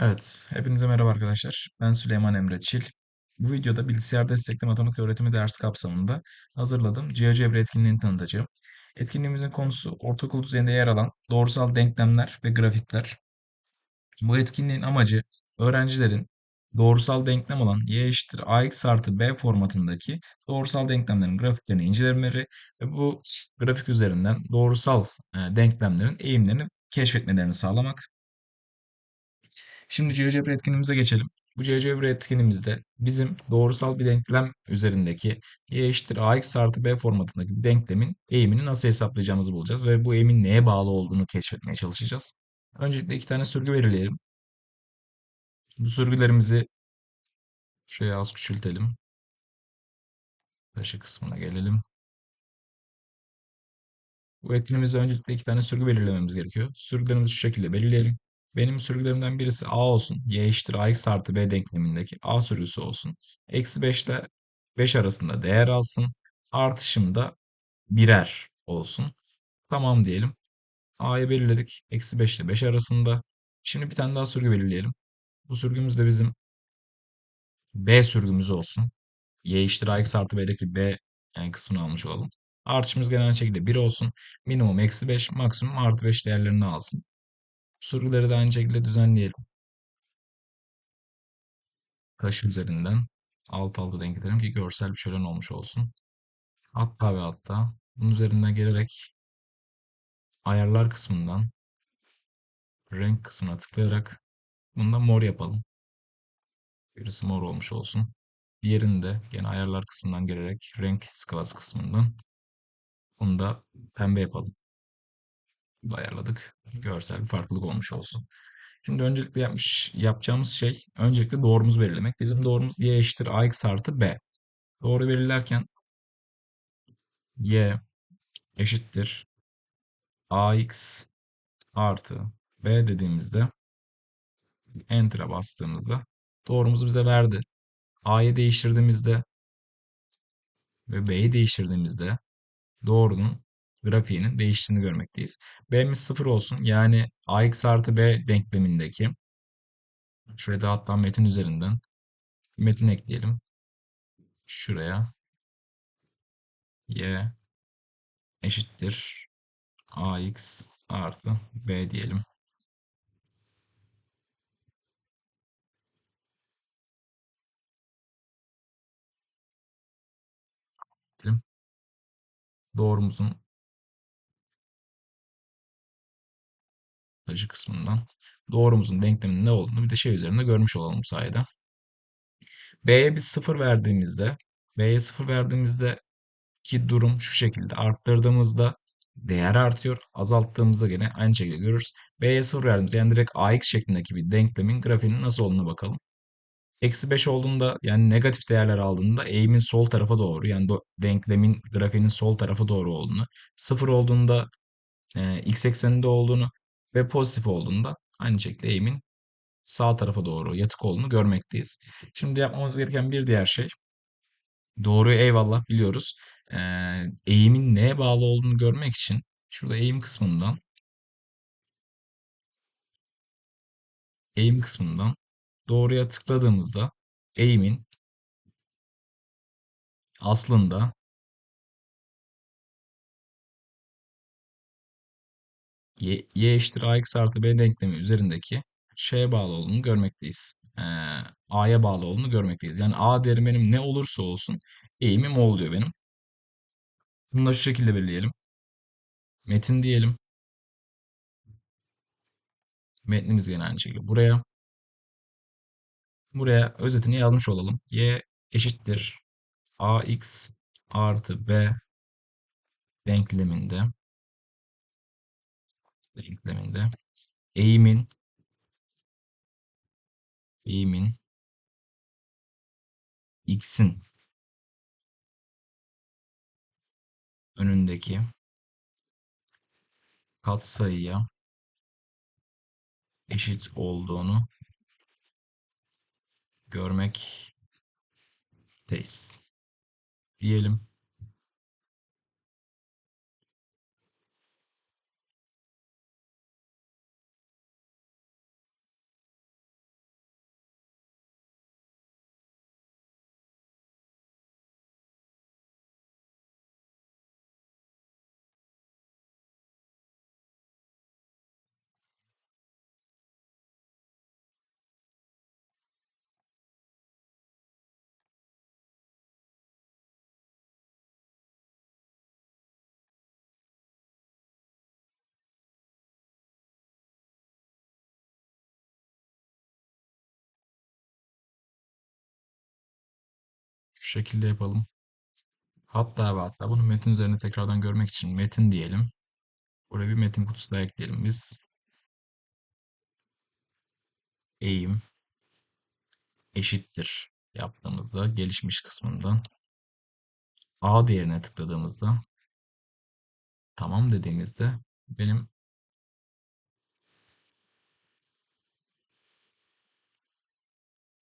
Evet, hepinize merhaba arkadaşlar. Ben Süleyman Emre Çil. Bu videoda bilgisayar destekli matematik öğretimi dersi kapsamında hazırladığım GeoGebra etkinliğini tanıtacağım. Etkinliğimizin konusu ortaokul düzeyinde yer alan doğrusal denklemler ve grafikler. Bu etkinliğin amacı öğrencilerin doğrusal denklem olan y eşittir ax artı b formatındaki doğrusal denklemlerin grafiklerini incelemeleri ve bu grafik üzerinden doğrusal e, denklemlerin eğimlerini keşfetmelerini sağlamak. Şimdi GeoGebra etkinliğimize geçelim. Bu GeoGebra etkinliğimizde bizim doğrusal bir denklem üzerindeki y eşittir ax artı b formatındaki bir denklemin eğimini nasıl hesaplayacağımızı bulacağız ve bu eğimin neye bağlı olduğunu keşfetmeye çalışacağız. Öncelikle iki tane sürgü belirleyelim. Bu sürgülerimizi şuraya az küçültelim. Taşı kısmına gelelim. Bu etkinliğimizde öncelikle iki tane sürgü belirlememiz gerekiyor. Sürgülerimizi şu şekilde belirleyelim. Benim sürgülerimden birisi A olsun. Y eşittir AX artı B denklemindeki A sürgüsü olsun. Eksi 5 ile 5 arasında değer alsın. Artışım da birer olsun. Tamam diyelim. A'yı belirledik. Eksi 5 ile 5 arasında. Şimdi bir tane daha sürgü belirleyelim. Bu sürgümüz de bizim B sürgümüz olsun. Y eşittir AX artı B'deki B yani kısmını almış olalım. Artışımız genel şekilde 1 olsun. Minimum eksi 5, maksimum artı 5 değerlerini alsın. Soruları da aynı şekilde düzenleyelim. Kaş üzerinden alt alta denk edelim ki görsel bir şölen olmuş olsun. Hatta ve hatta bunun üzerinden gelerek ayarlar kısmından renk kısmına tıklayarak bunu da mor yapalım. Birisi mor olmuş olsun. Diğerini de gene ayarlar kısmından gelerek renk skalası kısmından bunu da pembe yapalım. Ayarladık. Görsel bir farklılık olmuş olsun. Şimdi öncelikle yapmış, yapacağımız şey öncelikle doğrumuzu belirlemek. Bizim doğrumuz y eşittir ax artı b. Doğru belirlerken y eşittir ax artı b dediğimizde enter'a bastığımızda doğrumuzu bize verdi. a'yı değiştirdiğimizde ve b'yi değiştirdiğimizde doğrunun grafiğinin değiştiğini görmekteyiz. b'miz 0 olsun. Yani ax artı b denklemindeki şurada hatta metin üzerinden metin ekleyelim. Şuraya y eşittir ax artı b diyelim. Doğrumuzun taşı kısmından doğrumuzun denkleminin ne olduğunu bir de şey üzerinde görmüş olalım bu sayede. B'ye biz 0 verdiğimizde B'ye 0 verdiğimizde ki durum şu şekilde arttırdığımızda değer artıyor. Azalttığımızda gene aynı şekilde görürüz. B'ye 0 verdiğimizde yani direkt AX şeklindeki bir denklemin grafiğinin nasıl olduğunu bakalım. Eksi 5 olduğunda yani negatif değerler aldığında eğimin sol tarafa doğru yani denklemin grafiğinin sol tarafa doğru olduğunu, 0 olduğunda e, x ekseninde olduğunu ve pozitif olduğunda aynı şekilde eğimin sağ tarafa doğru yatık olduğunu görmekteyiz. Şimdi yapmamız gereken bir diğer şey doğruyu eyvallah biliyoruz. E, eğimin neye bağlı olduğunu görmek için şurada eğim kısmından eğim kısmından doğruya tıkladığımızda eğimin aslında y, y eşittir ax artı b denklemi üzerindeki şeye bağlı olduğunu görmekteyiz. Ee, a'ya bağlı olduğunu görmekteyiz. Yani a değerim benim ne olursa olsun eğimim o oluyor benim. Bunu da şu şekilde belirleyelim. Metin diyelim. Metnimiz gene aynı şekilde buraya. Buraya özetini yazmış olalım. y eşittir ax artı b denkleminde denkleminde eğimin. Eğimin. X'in. Önündeki. Katsayıya eşit olduğunu görmekteyiz. Diyelim. Şekilde yapalım. Hatta ve hatta bunu metin üzerinde tekrardan görmek için metin diyelim. Buraya bir metin kutusu da ekleyelim biz. Eğim eşittir yaptığımızda gelişmiş kısmından A değerine tıkladığımızda tamam dediğimizde benim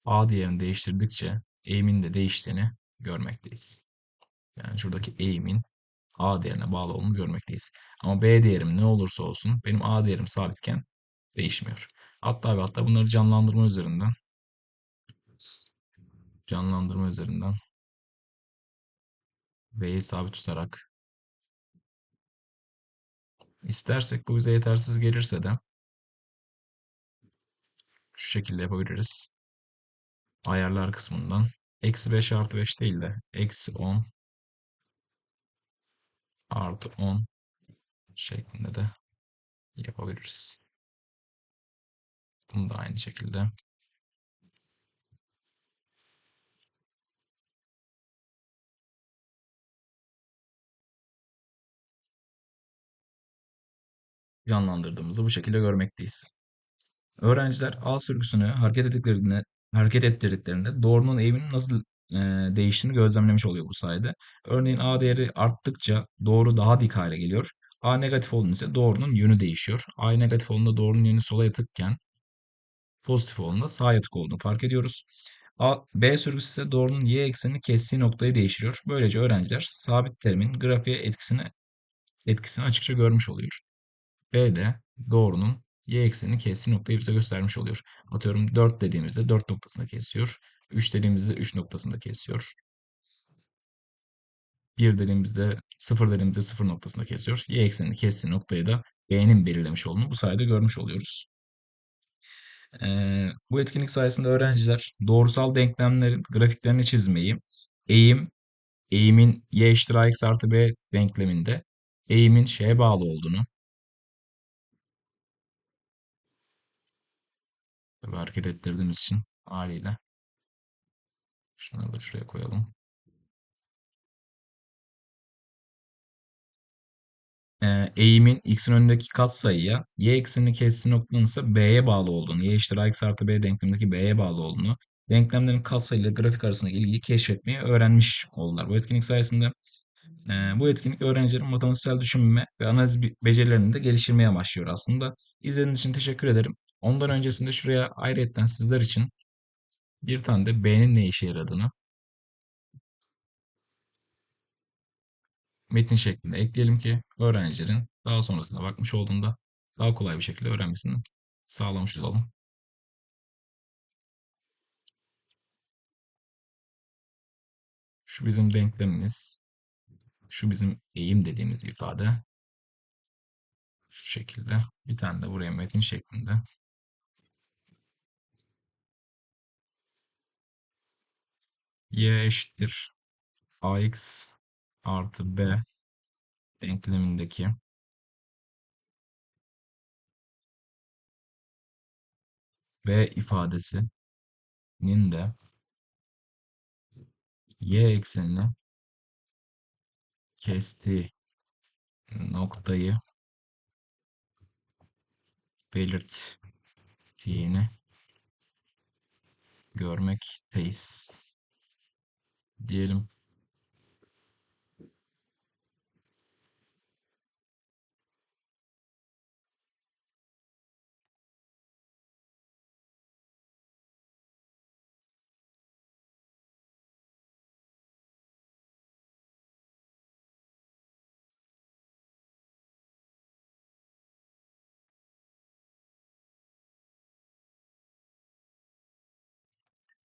A değerini değiştirdikçe eğimin de değiştiğini görmekteyiz. Yani şuradaki eğimin A değerine bağlı olduğunu görmekteyiz. Ama B değerim ne olursa olsun benim A değerim sabitken değişmiyor. Hatta ve hatta bunları canlandırma üzerinden canlandırma üzerinden B'yi sabit tutarak istersek bu bize yetersiz gelirse de şu şekilde yapabiliriz. Ayarlar kısmından eksi 5 artı 5 değil de eksi 10 artı 10 şeklinde de yapabiliriz. Bunu da aynı şekilde canlandırdığımızı bu şekilde görmekteyiz. Öğrenciler A sürgüsünü hareket ettiklerinde, hareket ettirdiklerinde doğrunun eğiminin nasıl e, değiştiğini gözlemlemiş oluyor bu sayede. Örneğin A değeri arttıkça doğru daha dik hale geliyor. A negatif olduğunda ise doğrunun yönü değişiyor. A negatif olduğunda doğrunun yönü sola yatıkken pozitif olduğunda sağa yatık olduğunu fark ediyoruz. A, B sürgüsü ise doğrunun y eksenini kestiği noktayı değiştiriyor. Böylece öğrenciler sabit terimin grafiğe etkisini etkisini açıkça görmüş oluyor. B de doğrunun y eksenini kestiği noktayı bize göstermiş oluyor. Atıyorum 4 dediğimizde 4 noktasında kesiyor. 3 dediğimizde 3 noktasında kesiyor. 1 dediğimizde 0 dediğimizde 0 noktasında kesiyor. Y eksenini kestiği noktayı da B'nin belirlemiş olduğunu bu sayede görmüş oluyoruz. Ee, bu etkinlik sayesinde öğrenciler doğrusal denklemlerin grafiklerini çizmeyi, eğim, eğimin y eşittir ax artı b denkleminde eğimin şeye bağlı olduğunu, tabii hareket ettirdiğimiz için haliyle şunları da şuraya koyalım. Ee, eğimin x'in önündeki katsayıya y eksenini kestiği noktanın ise b'ye bağlı olduğunu, y eşittir ax artı b denklemindeki b'ye bağlı olduğunu, denklemlerin katsayı ile grafik arasındaki ilgiyi keşfetmeyi öğrenmiş oldular. Bu etkinlik sayesinde e, bu etkinlik öğrencilerin matematiksel düşünme ve analiz be- becerilerini de geliştirmeye başlıyor aslında. İzlediğiniz için teşekkür ederim. Ondan öncesinde şuraya ayrıyetten sizler için bir tane de B'nin ne işe yaradığını metin şeklinde ekleyelim ki öğrencilerin daha sonrasında bakmış olduğunda daha kolay bir şekilde öğrenmesini sağlamış olalım. Şu bizim denklemimiz. Şu bizim eğim dediğimiz ifade. Şu şekilde. Bir tane de buraya metin şeklinde. Y eşittir ax artı b denklemindeki b ifadesinin de y eksenini kestiği noktayı belirttiğini görmekteyiz diyelim.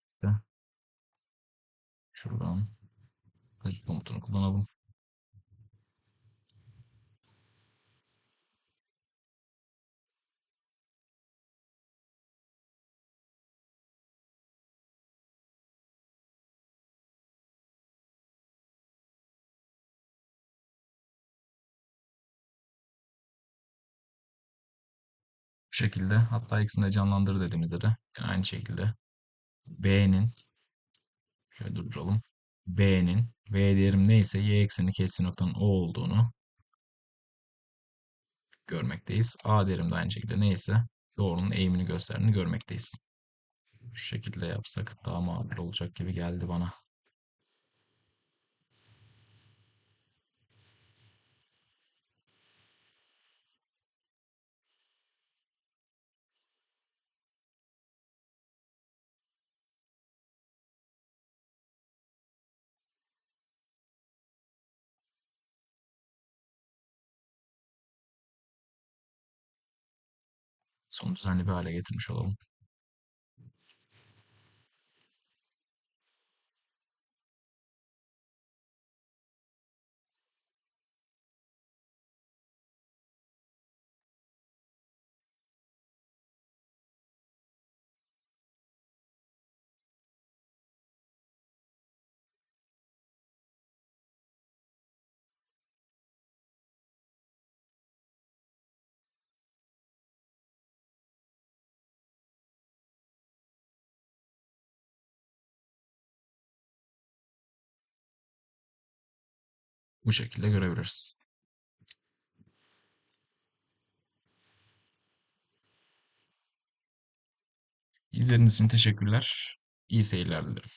İşte şuradan dakika komutunu kullanalım. Bu şekilde. Hatta ikisini de canlandır dediğimizde de yine aynı şekilde. B'nin şöyle durduralım. B'nin V değerim neyse y ekseni kesri noktanın o olduğunu görmekteyiz. A değerim de aynı şekilde neyse doğrunun eğimini gösterdiğini görmekteyiz. Şu şekilde yapsak daha makul olacak gibi geldi bana. Son düzenli bir hale getirmiş olalım. Bu şekilde görebiliriz. İzlediğiniz için teşekkürler. İyi seyirler dilerim.